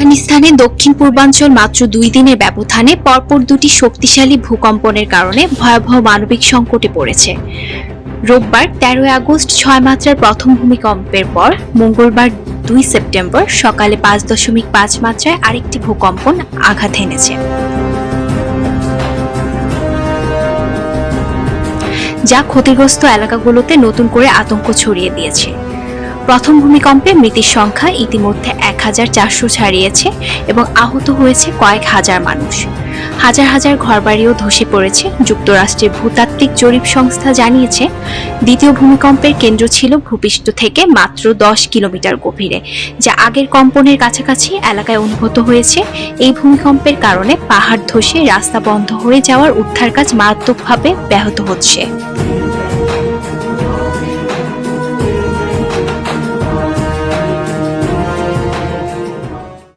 আফগানিস্তানে দক্ষিণ পূর্বাঞ্চল মাত্র দুই দিনের ব্যবধানে পরপর দুটি শক্তিশালী ভূকম্পনের কারণে ভয়াবহ মানবিক সংকটে পড়েছে। রোববার তেরোই আগস্ট ছয় মাত্রার প্রথম ভূমিকম্পের পর মঙ্গলবার দুই সেপ্টেম্বর সকালে পাঁচ দশমিক পাঁচ মাত্রায় আরেকটি ভূকম্পন আঘাত এনেছে। যা ক্ষতিগ্রস্ত এলাকাগুলোতে নতুন করে আতঙ্ক ছড়িয়ে দিয়েছে। প্রথম ভূমিকম্পে মৃতের সংখ্যা ইতিমধ্যে এক হাজার চারশো ছাড়িয়েছে এবং আহত হয়েছে কয়েক হাজার মানুষ। হাজার হাজার ঘরবাড়িও ধসে পড়েছে। যুক্তরাষ্ট্রের ভূতাত্ত্বিক জরিপ সংস্থা জানিয়েছে, দ্বিতীয় ভূমিকম্পের কেন্দ্র ছিল ভূপৃষ্ঠ থেকে মাত্র দশ কিলোমিটার গভীরে, যা আগের কম্পনের কাছাকাছি এলাকায় অনুভূত হয়েছে। এই ভূমিকম্পের কারণে পাহাড় ধসে রাস্তা বন্ধ হয়ে যাওয়ার উদ্ধার কাজ মারাত্মকভাবে ব্যাহত হচ্ছে।